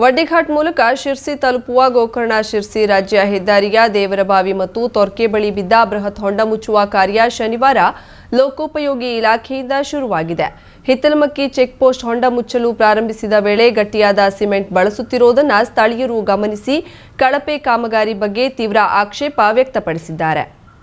ವಡ್ಡಿಘಾಟ್ ಮೂಲಕ ಶಿರ್ಸಿ ತಲುಪುವ ಗೋಕರ್ಣ ಶಿರ್ಸಿ ರಾಜ್ಯ ಹೆದ್ದಾರಿಯ ದೇವರಬಾವಿ ಮತ್ತು ತೊರ್ಕೆ ಬಳಿ ಬಿದ್ದ ಬೃಹತ್ ಹೊಂಡ ಮುಚ್ಚುವ ಕಾರ್ಯ ಶನಿವಾರ ಲೋಕೋಪಯೋಗಿ ಇಲಾಖೆಯಿಂದ ಶುರುವಾಗಿದೆ. ಹಿತ್ತಲಮಕ್ಕಿ ಚೆಕ್ ಪೋಸ್ಟ್ ಹೊಂಡ ಮುಚ್ಚಲು ಪ್ರಾರಂಭಿಸಿದ ವೇಳೆ ಗಟ್ಟಿಯಾದ ಸಿಮೆಂಟ್ ಬಳಸುತ್ತಿರುವುದನ್ನು ಸ್ಥಳೀಯರು ಗಮನಿಸಿ, ಕಳಪೆ ಕಾಮಗಾರಿ ಬಗ್ಗೆ ತೀವ್ರ ಆಕ್ಷೇಪ ವ್ಯಕ್ತಪಡಿಸಿದ್ದಾರೆ.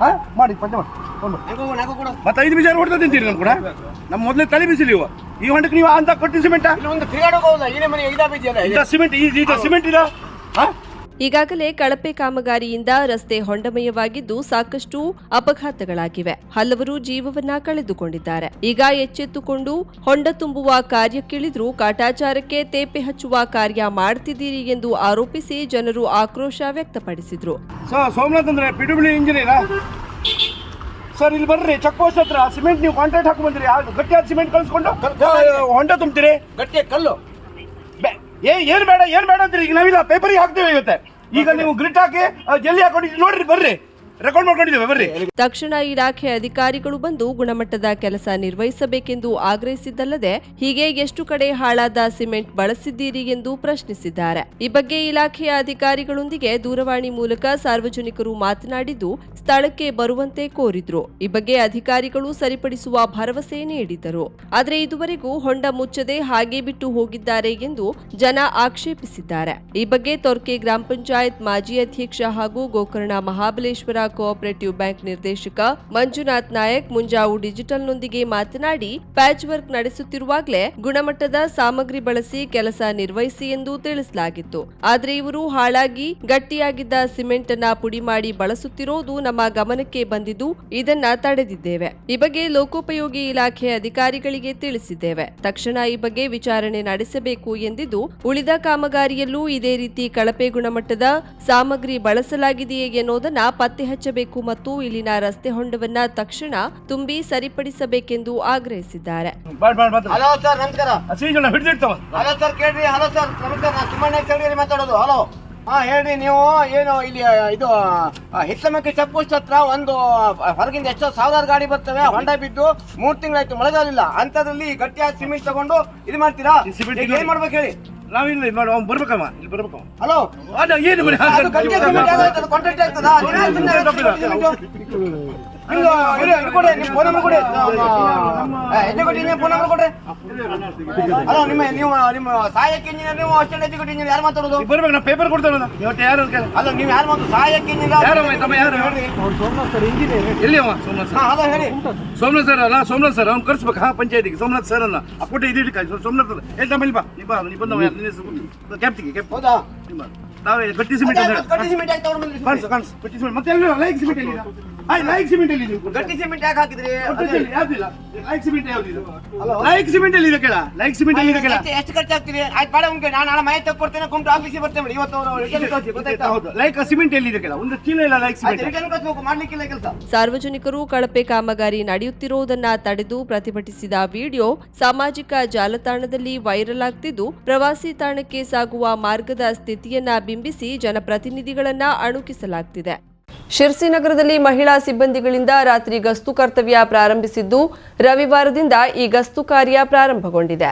ಹಾ? ಮಾಡಿ ಪಂಚ ಮಾಡಿ. ಮತ್ತೆ ಐದು ಬೀಜ ಹೊಡೆದ ತಿಂತೀರಿ ನಾನು ಕೂಡ? ನಮ್ಮ ಮೊದಲೇ ತಲೆ ಬಿಸಿಲಿ ಇವ. ಈ ಹೊಂಡಕ್ಕೆ ನೀವು ಅಂತ ಕೊಟ್ಟಿ ಸಿಮೆಂಟ್ ಸಿಮೆಂಟ್ ಸಿಮೆಂಟ್ ಇದ. ಹಾ? ಈಗಾಗಲೇ ಕಳಪೆ ಕಾಮಗಾರಿಯಿಂದ ರಸ್ತೆ ಹೊಂಡಮಯವಾಗಿದ್ದು ಸಾಕಷ್ಟು ಅಪಘಾತಗಳಾಗಿವೆ. ಹಲವರು ಜೀವವನ್ನ ಕಳೆದುಕೊಂಡಿದ್ದಾರೆ. ಈಗ ಎಚ್ಚೆತ್ತುಕೊಂಡು ಹೊಂಡ ತುಂಬುವ ಕಾರ್ಯಕ್ಕಿಳಿದ್ರೂ ಕಾಟಾಚಾರಕ್ಕೆ ತೇಪೆ ಹಚ್ಚುವ ಕಾರ್ಯ ಮಾಡ್ತಿದ್ದೀರಿ ಎಂದು ಆರೋಪಿಸಿ ಜನರು ಆಕ್ರೋಶ ವ್ಯಕ್ತಪಡಿಸಿದ್ರು. ಸೋಮನಾಥ್ ಅಂದ್ರೆ ಸರ್ ಇಲ್ಲಿ ಬರ್ರಿ ಚೆಕ್ ಪೋಸ್ಟ್ ಹತ್ರ ಸಿಮೆಂಟ್ ನೀವು ಕಾಂಟ್ರಾಕ್ಟ್ ಹಾಕಿ ಬಂದ್ರಿ. ಗಟ್ಟಿಯಾದ ಸಿಮೆಂಟ್ ಕಳ್ಸ್ಕೊಂಡು ಹೊಂಡ ತುಂಬ್ತೀರಿ? ಗಟ್ಟಿಯ ಕಲ್ಲು. ಬೆ- ಏ ಏನ್ ಬೇಡ ಏನ್ ಬೇಡ ಅಂತೀರಿ? ಈಗ ನಾವಿಲ್ಲ ಪೇಪರಿಗೆ ಹಾಕ್ತೀವಿ ಇವತ್ತೆ. ಈಗ ನೀವು ಗ್ರಿಟ್ ಹಾಕಿ ಜಲ್ಲಿ ಹಾಕೊಂಡಿದ್ದೀವಿ ನೋಡ್ರಿ ಬರ್ರಿ. ರೆಕಾರ್ಡ್ ಮಾಡ್ಕೊಂಡಿದ್ದೇವೆ, ಬರ್ರಿ. ತಕ್ಷಣ ಇಲಾಖೆ ಅಧಿಕಾರಿಗಳು ಬಂದು ಗುಣಮಟ್ಟದ ಕೆಲಸ ನಿರ್ವಹಿಸಬೇಕೆಂದು ಆಗ್ರಹಿಸಿದ್ದಲ್ಲದೆ ಹೀಗೆ ಎಷ್ಟು ಕಡೆ ಹಾಳಾದ ಸಿಮೆಂಟ್ ಬಳಸಿದ್ದೀರಿ ಎಂದು ಪ್ರಶ್ನಿಸಿದ್ದಾರೆ. ಈ ಬಗ್ಗೆ ಇಲಾಖೆಯ ಅಧಿಕಾರಿಗಳೊಂದಿಗೆ ದೂರವಾಣಿ ಮೂಲಕ ಸಾರ್ವಜನಿಕರು ಮಾತನಾಡಿದ್ದು ಸ್ಥಳಕ್ಕೆ ಬರುವಂತೆ ಕೋರಿದ್ರು. ಈ ಬಗ್ಗೆ ಅಧಿಕಾರಿಗಳು ಸರಿಪಡಿಸುವ ಭರವಸೆ ನೀಡಿದರು. ಆದರೆ ಇದುವರೆಗೂ ಹೊಂಡ ಮುಚ್ಚದೆ ಹಾಗೆ ಬಿಟ್ಟು ಹೋಗಿದ್ದಾರೆ ಎಂದು ಜನ ಆಕ್ಷೇಪಿಸಿದ್ದಾರೆ. ಈ ಬಗ್ಗೆ ತೊರ್ಕೆ ಗ್ರಾಮ ಪಂಚಾಯತ್ ಮಾಜಿ ಅಧ್ಯಕ್ಷ ಹಾಗೂ ಗೋಕರ್ಣ ಮಹಾಬಲೇಶ್ವರ ಕೋಆಪರೇಟಿವ್ ಬ್ಯಾಂಕ್ ನಿರ್ದೇಶಕ ಮಂಜುನಾಥ್ ನಾಯಕ್ ಮುಂಜಾವು ಡಿಜಿಟಲ್ನೊಂದಿಗೆ ಮಾತನಾಡಿ ಪ್ಯಾಚ್ ವರ್ಕ್ ನಡೆಸುತ್ತಿರುವಾಗಲೇ ಗುಣಮಟ್ಟದ ಸಾಮಗ್ರಿ ಬಳಸಿ ಕೆಲಸ ನಿರ್ವಹಿಸಿ ಎಂದು ತಿಳಿಸಲಾಗಿತ್ತು. ಆದರೆ ಇವರು ಹಾಳಾಗಿ ಗಟ್ಟಿಯಾಗಿದ್ದ ಸಿಮೆಂಟ್ ಅನ್ನ ಪುಡಿ ಮಾಡಿ ಬಳಸುತ್ತಿರೋದು ನಮ್ಮ ಗಮನಕ್ಕೆ ಬಂದಿದ್ದು ಇದನ್ನ ತಡೆದಿದ್ದೇವೆ. ಈ ಬಗ್ಗೆ ಲೋಕೋಪಯೋಗಿ ಇಲಾಖೆ ಅಧಿಕಾರಿಗಳಿಗೆ ತಿಳಿಸಿದ್ದೇವೆ. ತಕ್ಷಣ ಈ ಬಗ್ಗೆ ವಿಚಾರಣೆ ನಡೆಸಬೇಕು ಎಂದಿದ್ದು, ಉಳಿದ ಕಾಮಗಾರಿಯಲ್ಲೂ ಇದೇ ರೀತಿ ಕಳಪೆ ಗುಣಮಟ್ಟದ ಸಾಮಗ್ರಿ ಬಳಸಲಾಗಿದೆಯೇ ಎನ್ನುವುದನ್ನ ಪತ್ತೆ ಹಚ್ಚಬೇಕು ಮತ್ತು ಇಲ್ಲಿನ ರಸ್ತೆ ಹೊಂಡವನ್ನ ತಕ್ಷಣ ತುಂಬಿ ಸರಿಪಡಿಸಬೇಕೆಂದು ಆಗ್ರಹಿಸಿದ್ದಾರೆ. ಬಾಡ್ ಬಾಡ್ ಮಾತ್ರ ಹಲೋ ಸರ್ ನಮಸ್ಕಾರ. ಸೀಜನ ಹಿಡಿದಿರ್ತಾವ ಹಲೋ ಸರ್ ಕೇಳ್ರಿ ಹಲೋ ಸರ್. ನಮಸ್ಕಾರ ನಾನು ಸುಮ್ಮನೆ ಚೌಡೇರಿ ಮಾತಾಡೋದು. ಹಲೋ. ಹಾ ಹೇಳಿ ನೀವು ಏನು ಇಲ್ಲಿ ಇದು ಹಿತ್ತಮಕ್ಕಿ ಚೆಕ್ ಪೋಸ್ಟ್ ಹತ್ರ ಒಂದು ಹೊರಗಿಂದ ಎಷ್ಟೋ ಸಾವಿರಾರು ಗಾಡಿ ಬರ್ತವೆ. ಹೊಂಡ ಬಿದ್ದು ಮೂರ್ ತಿಂಗಳಾಯ್ತು ಮಳೆಗಾಲಿಲ್ಲ ಅಂತದ್ರಲ್ಲಿ ಗಟ್ಟಿಯಾದ ಸಿಮೆಂಟ್ ತಗೊಂಡು ಇದು ಮಾಡ್ತೀರಾ? ಏನ್ ಮಾಡ್ಬೇಕು ಹೇಳಿ? ನಾವಿಲ್ಲ ಇದು ಮಾಡಿ ಅವ್ನು ಬರ್ಬೇಕಮ್ಮ. ಇಲ್ಲಿ ಬರ್ಬೇಕಮ್ಮ. ಹಲೋ ಅದ ಏನು ಮಾಡಿ ಕಾಂಟ್ರಾಕ್ಟ್ ಆಗ್ತದಾ? ನೀವ್? ನಿಮ್ದು ಇರಿ, ಇದು ಕೊಡಿ, ನಿಮ್ ಫೋನ್ ನಂಬರ್ ಕೊಡಿ. ಎಲ್ಲಿ ನಿಮ್ಮ ಫೋನ್ ನಂಬರ್ ಕೊಡ್ರಿ? ಹಲೋ ನಿಮ್ಮ ನೀವು ನಿಮ್ಮ ಸಹಾಯಕ ಇಂಜಿನಿಯರ್ ನೀವು ಎಕ್ಸಿಕ್ಯೂಟಿವ್ ಇಂಜಿನಿಯರ್ ಯಾರು ಮಾತಾಡೋದು? ಬರ್ಬೇಕು ನಾ ಪೇಪರ್ ಕೊಡ್ತಾರಲ್ಲ ಇವತ್ತು ಯಾರು ಕೇಳ. ಅಲ್ಲ ನೀವು ಯಾರು ಮಾತು ಸಹಾಯಕ ಇಂಜಿನಿಯರ್ ಯಾರು ತಮ್ಮ ಯಾರು? ಎಲ್ಲಿ ಅವ ಸೋಮನಾಥ್ ಹಾ ಸರ್ ಹಲೋ ಹೇಳಿ. ಸೋಮನಾಥ್ ಸರ್ ಅಲ್ಲ ಸೋಮನಾಥ್ ಸರ್ ಅವ್ನು ಕರ್ಸ್ಬೇಕು. ಹಾ ಪಂಚಾಯತಿಗೆ. ಸೋಮನಾಥ್ ಸರ್ ಅನ್ನ ಆ ಕೊಟ್ಟೆ ಇದು ಇಡ್ಕ ಸೋಮನಾಥ್ ಸರ್ ಎಲ್ಲಿ ತಮ್ಮ ಇಲ್ಲಿ ಬಾ ನೀ ಬಾ ನೀ ಬಂದವ ಕ್ಯಾಪ್ಟಿಗೆ ಕ್ಯಾಪ್ ಹೌದಾ? ತಾವೇ ಅಂತ ಹೇಳಿ. ಗಟ್ಟಿ ಸಿಮೆಂಟ್ ಯಾಕೆ ತಗೊಂಡು ಬಂದ್ರಿ ಕಾಣಿಸ್ ಕಾಣಿಸ್. ಮತ್ತೆ ಎಲ್ಲ ಲೈಕ್ ಸಿಮೆಂಟ್ ಎಲ್ಲಿ ಲೈಕ್ ಸಿಮೆಂಟ್ ಅಲ್ಲಿ ಗಟ್ಟಿ ಸಿಮೆಂಟ್ ಯಾಕೆ ಹಾಕಿದ್ರಿ? ಯಾವ್ದಿಲ್ಲ? ಲೈಕ್ ಸಿಮೆಂಟ್ ಯಾವ್ದಿಲ್ಲ ಲೈಕ್ ಸಿಮೆಂಟ್ ಅಲ್ಲಿ ಇದೆ ಕೇಳ. ಲೈಕ್ ಸಿಮೆಂಟ್ ಅಲ್ಲಿ ಇದೆ ಕೇಳ. ಎಷ್ಟು- ಎಷ್ಟು ಖರ್ಚು ಹಾಕ್ತೀರಿ ಆಯ್ತು ಬೇಡ ಉಂಟು. ನಾನು ನಾಳೆ ಮಾಹಿತಿ ತಗೊಡ್ತೇನೆ ಕುಂಟು ಆಫೀಸಿಗೆ ಬರ್ತೇನೆ ಬಿಡಿ. ಇವತ್ತು ಗೊತ್ತಾಯ್ತಾ? ಹೌದು. ಲೈಕ್ ಸಿಮೆಂಟ್ ಎಲ್ಲಿ ಇದೆ ಕೇಳ. ಒಂದು ಚೀಲ ಇಲ್ಲ ಲೈಕ್ ಸಿಮೆಂಟ್ ಮಾಡ್ಲಿಕ್ಕಿಲ್ಲ ಕೆಲಸ. ಸಾರ್ವಜನಿಕರು ಕಳಪೆ ಕಾಮಗಾರಿ ನಡೆಯುತ್ತಿರುವುದನ್ನ ತಡೆದು ಪ್ರತಿಭಟಿಸಿದ ವಿಡಿಯೋ ಸಾಮಾಜಿಕ ಜಾಲತಾಣದಲ್ಲಿ ವೈರಲ್ ಆಗ್ತಿದ್ದು ಪ್ರವಾಸಿ ತಾಣಕ್ಕೆ ಸಾಗುವ ಮಾರ್ಗದ ಸ್ಥಿತಿಯನ್ನ ಬಿಂಬಿಸಿ ಜನಪ್ರತಿನಿಧಿಗಳನ್ನ ಅಣುಕಿಸಲಾಗ್ತಿದೆ. ಶಿರ್ಸಿ ನಗರದಲ್ಲಿ ಮಹಿಳಾ ಸಿಬ್ಬಂದಿಗಳಿಂದ ರಾತ್ರಿ ಗಸ್ತು ಕರ್ತವ್ಯ ಪ್ರಾರಂಭಿಸಿದ್ದು ರವಿವಾರದಿಂದ ಈ ಗಸ್ತು ಕಾರ್ಯ ಪ್ರಾರಂಭಗೊಂಡಿದೆ.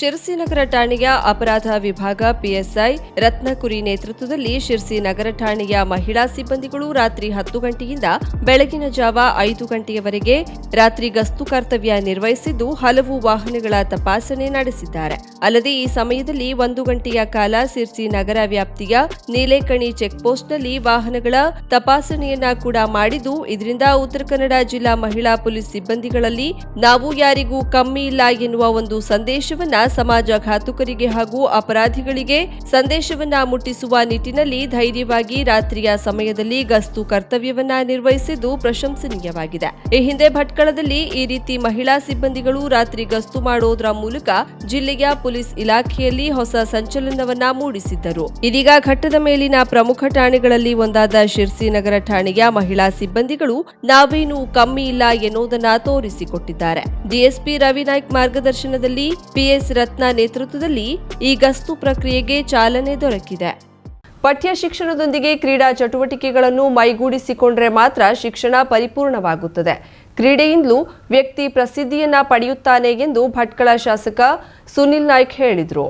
ಶಿರ್ಸಿ ನಗರ ಠಾಣೆಯ ಅಪರಾಧ ವಿಭಾಗ ಪಿಎಸ್ಐ. ರತ್ನಕುರಿ ನೇತೃತ್ವದಲ್ಲಿ ಶಿರಸಿ ನಗರ ಠಾಣೆಯ ಮಹಿಳಾ ಸಿಬ್ಬಂದಿಗಳು ರಾತ್ರಿ ಹತ್ತು ಗಂಟೆಯಿಂದ ಬೆಳಗಿನ ಜಾವ ಐದು ಗಂಟೆಯವರೆಗೆ ರಾತ್ರಿ ಗಸ್ತು ಕರ್ತವ್ಯ ನಿರ್ವಹಿಸಿದ್ದು ಹಲವು ವಾಹನಗಳ ತಪಾಸಣೆ ನಡೆಸಿದ್ದಾರೆ. ಅಲ್ಲದೆ ಈ ಸಮಯದಲ್ಲಿ ಒಂದು ಗಂಟೆಯ ಕಾಲ ಶಿರ್ಸಿ ನಗರ ವ್ಯಾಪ್ತಿಯ ನೀಲೇಕಣಿ ಚೆಕ್ಪೋಸ್ಟ್ನಲ್ಲಿ ವಾಹನಗಳ ತಪಾಸಣೆಯನ್ನ ಕೂಡ ಮಾಡಿದ್ದು, ಇದರಿಂದ ಉತ್ತರ ಕನ್ನಡ ಜಿಲ್ಲಾ ಮಹಿಳಾ ಪೊಲೀಸ್ ಸಿಬ್ಬಂದಿಗಳಲ್ಲಿ ನಾವು ಯಾರಿಗೂ ಕಮ್ಮಿ ಇಲ್ಲ ಎನ್ನುವ ಒಂದು ಸಂದೇಶವನ್ನ ಸಮಾಜಘಾತುಕರಿಗೆ ಹಾಗೂ ಅಪರಾಧಿಗಳಿಗೆ ಸಂದೇಶವನ್ನ ಮುಟ್ಟಿಸುವ ನಿಟ್ಟಿನಲ್ಲಿ ಧೈರ್ಯವಾಗಿ ರಾತ್ರಿಯ ಸಮಯದಲ್ಲಿ ಗಸ್ತು ಕರ್ತವ್ಯವನ್ನ ನಿರ್ವಹಿಸಿದ್ದು ಪ್ರಶಂಸನೀಯವಾಗಿದೆ. ಈ ಹಿಂದೆ ಭಟ್ಕಳದಲ್ಲಿ ಈ ರೀತಿ ಮಹಿಳಾ ಸಿಬ್ಬಂದಿಗಳು ರಾತ್ರಿ ಗಸ್ತು ಮಾಡೋದ್ರ ಮೂಲಕ ಜಿಲ್ಲೆಯ ಪೊಲೀಸ್ ಇಲಾಖೆಯಲ್ಲಿ ಹೊಸ ಸಂಚಲನವನ್ನ ಮೂಡಿಸಿದ್ದರು. ಇದೀಗ ಘಟ್ಟದ ಮೇಲಿನ ಪ್ರಮುಖ ಠಾಣೆಗಳಲ್ಲಿ ಒಂದಾದ ಶಿರ್ಸಿ ನಗರ ಠಾಣೆಯ ಮಹಿಳಾ ಸಿಬ್ಬಂದಿಗಳು ನಾವೇನು ಕಮ್ಮಿ ಇಲ್ಲ ಎನ್ನುವುದನ್ನ ತೋರಿಸಿಕೊಟ್ಟಿದ್ದಾರೆ. ಡಿಎಸ್ಪಿ ರವಿನಾಯ್ಕ್ ಮಾರ್ಗದರ್ಶನದಲ್ಲಿ ಪಿಎಸ್ ರತ್ನ ನೇತೃತ್ವದಲ್ಲಿ ಈ ಗಸ್ತು ಪ್ರಕ್ರಿಯೆಗೆ ಚಾಲನೆ ದೊರಕಿದೆ. ಪಠ್ಯ ಶಿಕ್ಷಣದೊಂದಿಗೆ ಕ್ರೀಡಾ ಚಟುವಟಿಕೆಗಳನ್ನು ಮೈಗೂಡಿಸಿಕೊಂಡ್ರೆ ಮಾತ್ರ ಶಿಕ್ಷಣ ಪರಿಪೂರ್ಣವಾಗುತ್ತದೆ. ಕ್ರೀಡೆಯಿಂದಲೂ ವ್ಯಕ್ತಿ ಪ್ರಸಿದ್ಧಿಯನ್ನ ಪಡೆಯುತ್ತಾನೆ ಎಂದು ಭಟ್ಕಳ ಶಾಸಕ ಸುನಿಲ್ ನಾಯ್ಕ್ ಹೇಳಿದರು.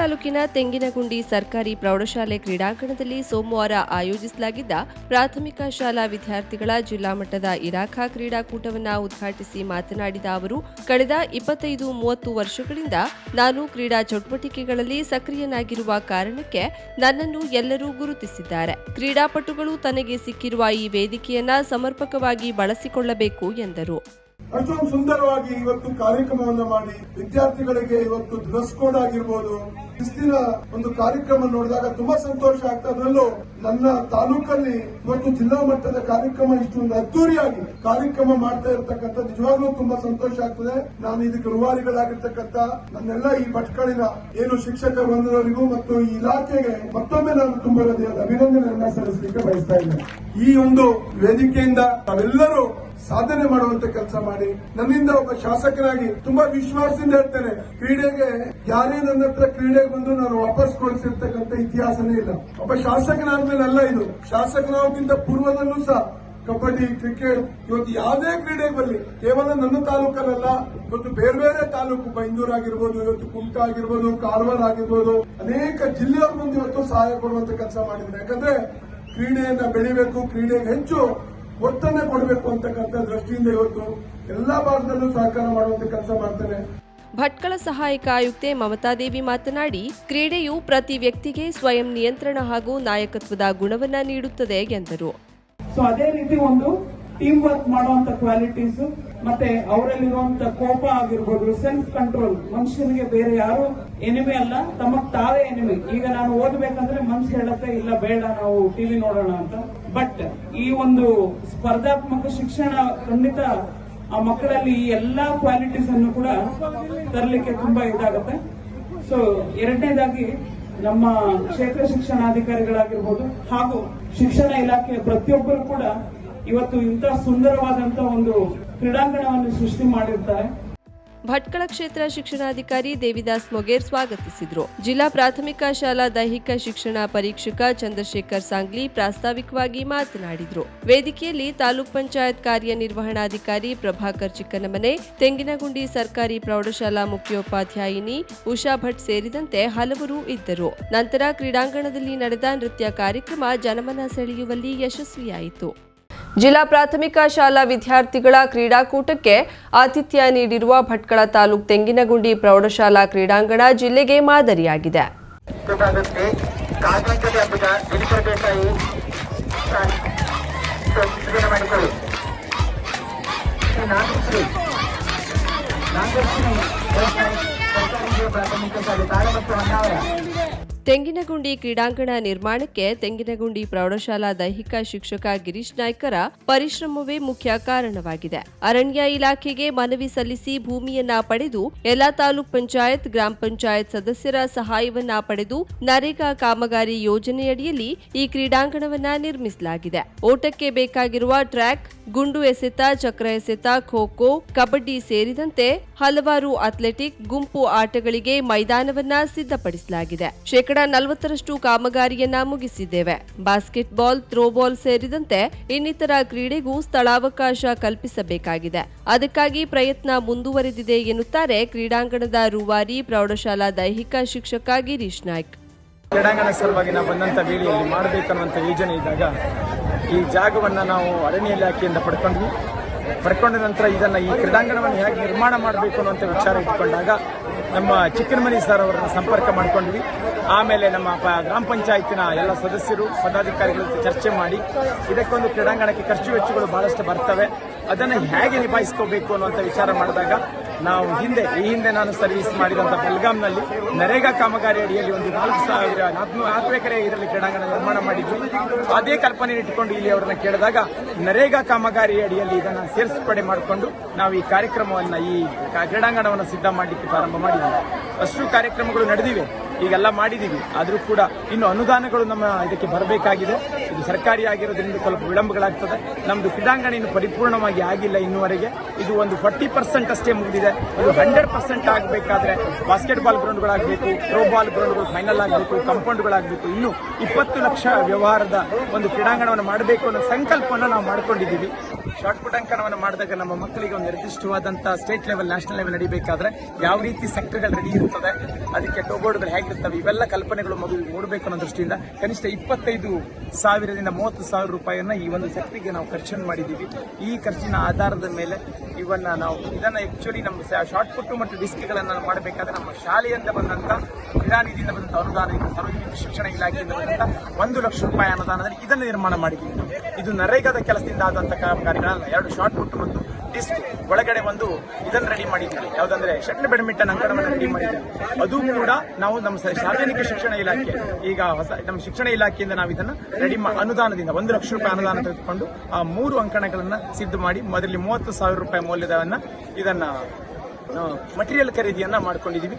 ತಾಲೂಕಿನ ತೆಂಗಿನಗುಂಡಿ ಸರ್ಕಾರಿ ಪ್ರೌಢಶಾಲೆ ಕ್ರೀಡಾಂಗಣದಲ್ಲಿ ಸೋಮವಾರ ಆಯೋಜಿಸಲಾಗಿದ್ದ ಪ್ರಾಥಮಿಕ ಶಾಲಾ ವಿದ್ಯಾರ್ಥಿಗಳ ಜಿಲ್ಲಾ ಮಟ್ಟದ ಇಲಾಖಾ ಕ್ರೀಡಾಕೂಟವನ್ನು ಉದ್ಘಾಟಿಸಿ ಮಾತನಾಡಿದ ಅವರು, ಕಳೆದ ಇಪ್ಪತ್ತೈದು ಮೂವತ್ತು ವರ್ಷಗಳಿಂದ ನಾನು ಕ್ರೀಡಾ ಚಟುವಟಿಕೆಗಳಲ್ಲಿ ಸಕ್ರಿಯನಾಗಿರುವ ಕಾರಣಕ್ಕೆ ನನ್ನನ್ನು ಎಲ್ಲರೂ ಗುರುತಿಸಿದ್ದಾರೆ. ಕ್ರೀಡಾಪಟುಗಳು ತನಗೆ ಸಿಕ್ಕಿರುವ ಈ ವೇದಿಕೆಯನ್ನ ಸಮರ್ಪಕವಾಗಿ ಬಳಸಿಕೊಳ್ಳಬೇಕು ಎಂದರು. ಅಷ್ಟೊಂದು ಸುಂದರವಾಗಿ ಇವತ್ತು ಕಾರ್ಯಕ್ರಮವನ್ನ ಮಾಡಿ ವಿದ್ಯಾರ್ಥಿಗಳಿಗೆ ಇವತ್ತು ಡ್ರೆಸ್ ಕೋಡ್ ಆಗಿರ್ಬೋದು. ಇಷ್ಟಿನ ಒಂದು ಕಾರ್ಯಕ್ರಮ ನೋಡಿದಾಗ ತುಂಬಾ ಸಂತೋಷ ಆಗ್ತಾ ಅದರಲ್ಲೂ ನನ್ನ ತಾಲೂಕಲ್ಲಿ ಇವತ್ತು ಜಿಲ್ಲಾ ಮಟ್ಟದ ಕಾರ್ಯಕ್ರಮ ಇಷ್ಟೊಂದು ಅದ್ದೂರಿಯಾಗಿ ಕಾರ್ಯಕ್ರಮ ಮಾಡ್ತಾ ಇರತಕ್ಕಂಥ ನಿಜವಾಗ್ಲೂ ತುಂಬಾ ಸಂತೋಷ ಆಗ್ತದೆ. ನಾನು ಇದಕ್ಕೆ ರೂವಾರಿಗಳಾಗಿರ್ತಕ್ಕಂಥ ನನ್ನೆಲ್ಲ ಈ ಭಟ್ಕಳಿನ ಏನು ಶಿಕ್ಷಕ ಬಂಧುವರಿಗೂ ಮತ್ತು ಈ ಇಲಾಖೆಗೆ ಮತ್ತೊಮ್ಮೆ ನಾನು ತುಂಬಾ ಅಭಿನಂದನೆಯನ್ನ ಸಲ್ಲಿಸಲಿಕ್ಕೆ ಬಯಸ್ತಾ ಇದ್ದೇನೆ. ಈ ಒಂದು ವೇದಿಕೆಯಿಂದ ನಾವೆಲ್ಲರೂ ಸಾಧನೆ ಮಾಡುವಂತ ಕೆಲಸ ಮಾಡಿ. ನನ್ನಿಂದ ಒಬ್ಬ ಶಾಸಕರಾಗಿ ತುಂಬಾ ವಿಶ್ವಾಸದಿಂದ ಹೇಳ್ತೇನೆ, ಕ್ರೀಡೆಗೆ ಯಾರೇ ನನ್ನ ಹತ್ರ ಕ್ರೀಡೆಗೆ ಬಂದು ನಾನು ವಾಪಸ್ ಕೊಡಿಸಿರ್ತಕ್ಕಂಥ ಇತಿಹಾಸನೇ ಇಲ್ಲ. ಒಬ್ಬ ಶಾಸಕನಾದ್ಮೇಲೆ ಅಲ್ಲ ಇದು. ಶಾಸಕನಾಗೋಕ್ಕಿಂತ ಪೂರ್ವದಲ್ಲೂ ಸಹ ಕಬಡ್ಡಿ, ಕ್ರಿಕೆಟ್ ಇವತ್ತು ಯಾವುದೇ ಕ್ರೀಡೆಗೆ ಬರಲಿ, ಕೇವಲ ನನ್ನ ತಾಲೂಕಲ್ಲ ಇವತ್ತು ಬೇರೆ ಬೇರೆ ತಾಲೂಕು ಬೈಂದೂರ್ ಆಗಿರ್ಬೋದು, ಇವತ್ತು ಕುಮಟಾ ಆಗಿರ್ಬೋದು, ಕಾರವಾರ ಆಗಿರ್ಬೋದು, ಅನೇಕ ಜಿಲ್ಲೆಯವ್ರ ಮುಂದೆ ಇವತ್ತು ಸಹಾಯ ಕೊಡುವಂತ ಕೆಲಸ ಮಾಡಿದ್ದಾರೆ. ಯಾಕಂದ್ರೆ ಕ್ರೀಡೆಯನ್ನ ಬೆಳಿಬೇಕು, ಕ್ರೀಡೆಗೆ ಹೆಚ್ಚು ಒತ್ತನ್ನ ಕೊಡಬೇಕು ಅಂತಕ್ಕಂಥ ದೃಷ್ಟಿಯಿಂದ ಇವತ್ತು ಎಲ್ಲಾ ಭಾಗದಲ್ಲೂ ಸಹಕಾರ ಮಾಡುವಂತ ಕೆಲಸ ಮಾಡ್ತೇನೆ. ಭಟ್ಕಳ ಸಹಾಯಕ ಆಯುಕ್ತೆ ಮಮತಾದೇವಿ ಮಾತನಾಡಿ ಕ್ರೀಡೆಯು ಪ್ರತಿ ವ್ಯಕ್ತಿಗೆ ಸ್ವಯಂ ನಿಯಂತ್ರಣ ಹಾಗೂ ನಾಯಕತ್ವದ ಗುಣವನ್ನ ನೀಡುತ್ತದೆ ಎಂದರು. ಸೊ ಅದೇ ರೀತಿ ಒಂದು ಟೀಮ್ ವರ್ಕ್ ಮಾಡುವಂತ ಕ್ವಾಲಿಟೀಸ್ ಮತ್ತೆ ಅವರಲ್ಲಿರುವಂತ ಕೋಪ ಆಗಿರ್ಬೋದು ಸೆಲ್ಫ್ ಕಂಟ್ರೋಲ್ ಮನುಷ್ಯನಿಗೆ ಬೇರೆ ಯಾರು ಎನಿಮೆ ಅಲ್ಲ ತಮ್ಮ ತಾವೇ ಎನಿಮೆ ಈಗ ನಾನು ಓದ್ಬೇಕಂದ್ರೆ ಮನ್ಸು ಹೇಳತ್ತೆ, ಇಲ್ಲ ಬೇಡ, ನಾವು ಟಿವಿ ನೋಡೋಣ ಅಂತ. ಬಟ್ ಈ ಒಂದು ಸ್ಪರ್ಧಾತ್ಮಕ ಶಿಕ್ಷಣ ಖಂಡಿತ ಆ ಮಕ್ಕಳಲ್ಲಿ ಈ ಎಲ್ಲಾ ಕ್ವಾಲಿಟೀಸ್ ಅನ್ನು ಕೂಡ ತರಲಿಕ್ಕೆ ತುಂಬಾ ಇದಾಗುತ್ತೆ. ಸೊ ಎರಡನೇದಾಗಿ ನಮ್ಮ ಕ್ಷೇತ್ರ ಶಿಕ್ಷಣಾಧಿಕಾರಿಗಳಾಗಿರ್ಬೋದು ಹಾಗೂ ಶಿಕ್ಷಣ ಇಲಾಖೆಯ ಪ್ರತಿಯೊಬ್ಬರು ಕೂಡ ಇವತ್ತು ಇಂತಹ ಸುಂದರವಾದಂತ ಒಂದು ಕ್ರೀಡಾಂಗಣವನ್ನು ಸೃಷ್ಟಿ ಮಾಡಿರ್ತಾರೆ. ಭಟ್ಕಳ ಕ್ಷೇತ್ರ ಶಿಕ್ಷಣಾಧಿಕಾರಿ ದೇವಿದಾಸ್ ಮೊಗೇರ್ ಸ್ವಾಗತಿಸಿದ್ರು. ಜಿಲ್ಲಾ ಪ್ರಾಥಮಿಕ ಶಾಲಾ ದೈಹಿಕ ಶಿಕ್ಷಣ ಪರೀಕ್ಷಕ ಚಂದ್ರಶೇಖರ್ ಸಾಂಗ್ಲಿ ಪ್ರಾಸ್ತಾವಿಕವಾಗಿ ಮಾತನಾಡಿದರು. ವೇದಿಕೆಯಲ್ಲಿ ತಾಲೂಕ್ ಪಂಚಾಯತ್ ಕಾರ್ಯನಿರ್ವಹಣಾಧಿಕಾರಿ ಪ್ರಭಾಕರ್ ಚಿಕ್ಕನಮನೆ, ತೆಂಗಿನಗುಂಡಿ ಸರ್ಕಾರಿ ಪ್ರೌಢಶಾಲಾ ಮುಖ್ಯೋಪಾಧ್ಯಾಯಿನಿ ಉಷಾ ಭಟ್ ಸೇರಿದಂತೆ ಹಲವರು ಇದ್ದರು. ನಂತರ ಕ್ರೀಡಾಂಗಣದಲ್ಲಿ ನಡೆದ ನೃತ್ಯ ಕಾರ್ಯಕ್ರಮ ಜನಮನ ಸೆಳೆಯುವಲ್ಲಿ ಯಶಸ್ವಿಯಾಯಿತು. ಜಿಲ್ಲಾ ಪ್ರಾಥಮಿಕ ಶಾಲಾ ವಿದ್ಯಾರ್ಥಿಗಳ ಕ್ರೀಡಾಕೂಟಕ್ಕೆ ಆತಿಥ್ಯ ನೀಡಿರುವ ಭಟ್ಕಳ ತಾಲೂಕ್ ತೆಂಗಿನಗುಂಡಿ ಪ್ರೌಢಶಾಲಾ ಕ್ರೀಡಾಂಗಣ ಜಿಲ್ಲೆಗೆ ಮಾದರಿಯಾಗಿದೆ. ಪ್ರಾಥಮಿಕ ಶಾಲೆ ತೆಂಗಿನಗುಂಡಿ ಕ್ರೀಡಾಂಗಣ ನಿರ್ಮಾಣಕ್ಕೆ ತೆಂಗಿನಗುಂಡಿ ಪ್ರೌಢಶಾಲಾ ದೈಹಿಕ ಶಿಕ್ಷಕ ಗಿರೀಶ್ ನಾಯ್ಕರ ಪರಿಶ್ರಮವೇ ಮುಖ್ಯ ಕಾರಣವಾಗಿದೆ. ಅರಣ್ಯ ಇಲಾಖೆಗೆ ಮನವಿ ಸಲ್ಲಿಸಿ ಭೂಮಿಯನ್ನ ಪಡೆದು ಎಲ್ಲಾ ತಾಲೂಕ್ ಪಂಚಾಯತ್, ಗ್ರಾಮ ಪಂಚಾಯತ್ ಸದಸ್ಯರ ಸಹಾಯವನ್ನ ಪಡೆದು ನರೇಗಾ ಕಾಮಗಾರಿ ಯೋಜನೆಯಡಿಯಲ್ಲಿ ಈ ಕ್ರೀಡಾಂಗಣವನ್ನ ನಿರ್ಮಿಸಲಾಗಿದೆ. ಓಟಕ್ಕೆ ಬೇಕಾಗಿರುವ ಟ್ರ್ಯಾಕ್, ಗುಂಡು ಎಸೆತ, ಚಕ್ರ ಎಸೆತ ಖೋ ಖೋ ಕಬಡ್ಡಿ ಸೇರಿದಂತೆ ಹಲವಾರು ಅಥ್ಲೆಟಿಕ್, ಗುಂಪು ಆಟಗಳಿಗೆ ಮೈದಾನವನ್ನ ಸಿದ್ಧಪಡಿಸಲಾಗಿದೆ. ಶೇಕಡ ನಲವತ್ತರಷ್ಟು ಕಾಮಗಾರಿಯನ್ನ ಮುಗಿಸಿದ್ದೇವೆ. ಬಾಸ್ಕೆಟ್ಬಾಲ್, ಥ್ರೋಬಾಲ್ ಸೇರಿದಂತೆ ಇನ್ನಿತರ ಕ್ರೀಡೆಗೂ ಸ್ಥಳಾವಕಾಶ ಕಲ್ಪಿಸಬೇಕಾಗಿದೆ. ಅದಕ್ಕಾಗಿ ಪ್ರಯತ್ನ ಮುಂದುವರೆದಿದೆ ಎನ್ನುತ್ತಾರೆ ಕ್ರೀಡಾಂಗಣದ ರೂವಾರಿ ಪ್ರೌಢಶಾಲಾ ದೈಹಿಕ ಶಿಕ್ಷಕ ಗಿರೀಶ್ ನಾಯ್ಕ್. ಕ್ರೀಡಾಂಗಣ ಸಲುವಾಗಿ ನಾವು ಬಂದಂಥ ವೇಳೆಯಲ್ಲಿ ಮಾಡಬೇಕನ್ನುವಂಥ ಯೋಜನೆ ಇದ್ದಾಗ ಈ ಜಾಗವನ್ನು ನಾವು ಅರಣ್ಯ ಇಲಾಖೆಯಿಂದ ಪಡ್ಕೊಂಡ್ವಿ. ಪಡ್ಕೊಂಡ ನಂತರ ಇದನ್ನು ಈ ಕ್ರೀಡಾಂಗಣವನ್ನು ಹೇಗೆ ನಿರ್ಮಾಣ ಮಾಡಬೇಕು ಅನ್ನುವಂಥ ವಿಚಾರ ಇಟ್ಕೊಂಡಾಗ ನಮ್ಮ ಚಿಕ್ಕನಮನಿ ಸರ್ ಅವರನ್ನ ಸಂಪರ್ಕ ಮಾಡ್ಕೊಂಡ್ವಿ. ಆಮೇಲೆ ನಮ್ಮ ಗ್ರಾಮ ಪಂಚಾಯತಿನ ಎಲ್ಲ ಸದಸ್ಯರು, ಪದಾಧಿಕಾರಿಗಳ ಚರ್ಚೆ ಮಾಡಿ ಇದಕ್ಕೊಂದು ಕ್ರೀಡಾಂಗಣಕ್ಕೆ ಖರ್ಚು ವೆಚ್ಚಗಳು ಬಹಳಷ್ಟು ಬರ್ತವೆ. ಅದನ್ನು ಹೇಗೆ ನಿಭಾಯಿಸ್ಕೋಬೇಕು ಅನ್ನುವಂಥ ವಿಚಾರ ಮಾಡಿದಾಗ ನಾವು ಹಿಂದೆ, ಈ ಹಿಂದೆ ನಾನು ಸರ್ವಿಸ್ ಮಾಡಿದಂಥ ಬೆಲ್ಗಾಂನಲ್ಲಿ ನರೇಗಾ ಕಾಮಗಾರಿ ಅಡಿಯಲ್ಲಿ ಒಂದು ನಾಲ್ಕು ಸಾವಿರ ನಾಲ್ಕು ನಾಲ್ಕು ಎಕರೆ ಇದರಲ್ಲಿ ಕ್ರೀಡಾಂಗಣ ನಿರ್ಮಾಣ ಮಾಡಿದ್ವಿ. ಅದೇ ಕಲ್ಪನೆ ಇಟ್ಟುಕೊಂಡು ಇಲ್ಲಿ ಅವರನ್ನ ಕೇಳಿದಾಗ ನರೇಗಾ ಕಾಮಗಾರಿ ಅಡಿಯಲ್ಲಿ ಇದನ್ನು ಸೇರಿಸಪಡೆ ಮಾಡಿಕೊಂಡು ನಾವು ಈ ಕಾರ್ಯಕ್ರಮವನ್ನು ಈ ಕ್ರೀಡಾಂಗಣವನ್ನು ಸಿದ್ಧ ಮಾಡಲಿಕ್ಕೆ ಪ್ರಾರಂಭ ಮಾಡಿದ್ದೀವಿ ಅಷ್ಟು ಕಾರ್ಯಕ್ರಮಗಳು ನಡೆದಿವೆ. ಈಗೆಲ್ಲ ಮಾಡಿದ್ದೀವಿ ಆದರೂ ಕೂಡ ಇನ್ನು ಅನುದಾನಗಳು ನಮ್ಮ ಇದಕ್ಕೆ ಬರಬೇಕಾಗಿದೆ. ಇದು ಸರ್ಕಾರಿ ಆಗಿರೋದ್ರಿಂದ ಸ್ವಲ್ಪ ವಿಳಂಬಗಳಾಗ್ತದೆ. ನಮ್ಮದು ಕ್ರೀಡಾಂಗಣ ಇನ್ನು ಪರಿಪೂರ್ಣವಾಗಿ ಆಗಿಲ್ಲ ಇನ್ನುವರೆಗೆ. ಇದು ಒಂದು ಫಾರ್ಟಿ ಪರ್ಸೆಂಟ್ ಅಷ್ಟೇ ಮುಗಿದಿದೆ. ಅದು ಹಂಡ್ರೆಡ್ ಪರ್ಸೆಂಟ್ ಆಗಬೇಕಾದ್ರೆ ಬಾಸ್ಕೆಟ್ಬಾಲ್ ಗ್ರೌಂಡ್ಗಳಾಗಬೇಕು ಥ್ರೋ ಬಾಲ್ ಗ್ರೌಂಡ್ಗಳು ಫೈನಲ್ ಆಗಬೇಕು ಕಂಪೌಂಡ್ಗಳಾಗಬೇಕು ಇನ್ನು ಇಪ್ಪತ್ತು ಲಕ್ಷ ವ್ಯವಹಾರದ ಒಂದು ಕ್ರೀಡಾಂಗಣವನ್ನು ಮಾಡಬೇಕು ಅನ್ನೋ ಸಂಕಲ್ಪವನ್ನು ನಾವು ಮಾಡ್ಕೊಂಡಿದ್ದೀವಿ. ಶಾರ್ಟ್ ಪುಟ್ ಅಂಕಣವನ್ನು ಮಾಡಿದಾಗ ನಮ್ಮ ಮಕ್ಕಳಿಗೆ ಒಂದು ನಿರ್ದಿಷ್ಟವಾದಂತಹ ಸ್ಟೇಟ್ ಲೆವೆಲ್, ನ್ಯಾಷನಲ್ ಲೆವೆಲ್ ನಡಿಬೇಕಾದ್ರೆ ಯಾವ ರೀತಿ ಸೆಕ್ಟರ್ಗಳು ರೆಡಿ ಇರ್ತದೆ ಅದಕ್ಕೆ ಟೋಬೋರ್ಡ್ಗಳು ಹೇಗಿರ್ತವೆ ಇವೆಲ್ಲ ಕಲ್ಪನೆಗಳು ಮಗುವಿಗೆ ಮೂಡಬೇಕು ಅನ್ನೋ ದೃಷ್ಟಿಯಿಂದ ಕನಿಷ್ಠ ಇಪ್ಪತ್ತೈದು ಸಾವಿರದಿಂದ ಮೂವತ್ತು ಸಾವಿರ ರೂಪಾಯಿಯನ್ನು ಈ ಒಂದು ಸೆಕ್ಟರ್ಗೆ ನಾವು ಖರ್ಚನ್ನು ಮಾಡಿದ್ದೀವಿ. ಈ ಖರ್ಚಿನ ಆಧಾರದ ಮೇಲೆ ಇವನ್ನ ನಾವು ಇದನ್ನ ಆ್ಯಕ್ಚುಲಿ ನಮ್ಮ ಶಾರ್ಟ್ ಪುಟ್ಟು ಮತ್ತು ಡಿಸ್ಕ್ಗಳನ್ನು ಮಾಡಬೇಕಾದ್ರೆ ನಮ್ಮ ಶಾಲೆಯಿಂದ ಬಂದಂತ ಕ್ರೀಡಾನಿಧಿಯಿಂದ ಅನುದಾನ ಅನುದಾನದಿಂದ ಸಾರ್ವಜನಿಕ ಶಿಕ್ಷಣ ಇಲಾಖೆಯಿಂದ ಬಂದಂತ ಒಂದು ಲಕ್ಷ ರೂಪಾಯಿ ಅನುದಾನದಲ್ಲಿ ಇದನ್ನು ನಿರ್ಮಾಣ ಮಾಡಿದ್ದೀವಿ ಇದು ನರೇಗಾದ ಕೆಲಸದಿಂದ ಆದಂತಹ ಕಾಮಗಾರಿಗಳಲ್ಲ, ಎರಡು ಶಾರ್ಟ್ ಪುಟ್ ಮತ್ತು ಡಿಸ್ಕ್ ಒಳಗಡೆ ಒಂದು ಇದನ್ನು ರೆಡಿ ಮಾಡಿದ್ದೀವಿ. ಯಾವುದಂದ್ರೆ ಶಟ್ಲ್ ಬ್ಯಾಡ್ಮಿಂಟನ್ ಅಂಕಣವನ್ನು ರೆಡಿ ಮಾಡಿದ್ದೀವಿ. ಅದು ಕೂಡ ನಾವು ನಮ್ಮ ಸಾರ್ವಜನಿಕ ಶಿಕ್ಷಣ ಇಲಾಖೆ, ಈಗ ಹೊಸ ನಮ್ಮ ಶಿಕ್ಷಣ ಇಲಾಖೆಯಿಂದ ನಾವು ಇದನ್ನು ರೆಡಿ ಅನುದಾನದಿಂದ ಒಂದು ಲಕ್ಷ ರೂಪಾಯಿ ಅನುದಾನ ತೆಗೆದುಕೊಂಡು ಆ ಮೂರು ಅಂಕಣಗಳನ್ನು ಸಿದ್ಧ ಮಾಡಿ ಮೊದಲಿಗೆ ಮೂವತ್ತು ಸಾವಿರ ರೂಪಾಯಿ ಮೌಲ್ಯದವನ್ನ ಇದನ್ನ ಮಟೀರಿಯಲ್ ಖರೀದಿಯನ್ನು ಮಾಡ್ಕೊಂಡಿದ್ದೀವಿ.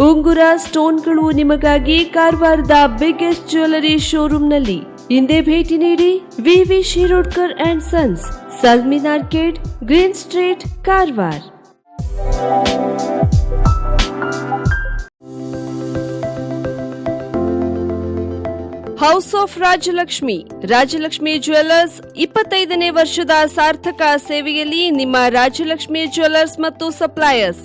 ಉಂಗುರ, ಸ್ಟೋನ್ಗಳು ನಿಮಗಾಗಿ ಕಾರವಾರದ ಬಿಗ್ಗೆಸ್ಟ್ ಜ್ಯುವೆಲರಿ ಶೋರೂಮ್ನಲ್ಲಿ ಹಿಂದೆ ಭೇಟಿ ನೀಡಿ V V Shirodkar and sons ಸಲ್ಮಿನ್ arcade green street Karwar house of Rajalakshmi Rajalakshmi jewellers ಇಪ್ಪತ್ತೈದನೇ ವರ್ಷದ ಸಾರ್ಥಕ ಸೇವೆಯಲ್ಲಿ ನಿಮ್ಮ ರಾಜಲಕ್ಷ್ಮಿ ಜ್ಯುವೆಲ್ಲರ್ಸ್ ಮತ್ತು suppliers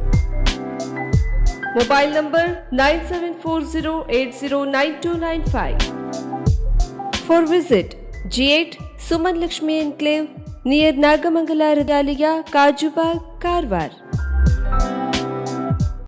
mobile number 9740809295 for visit G eight Suman Lakshmi enclave near Nagamangala रदालिया Kajubag, Karwar.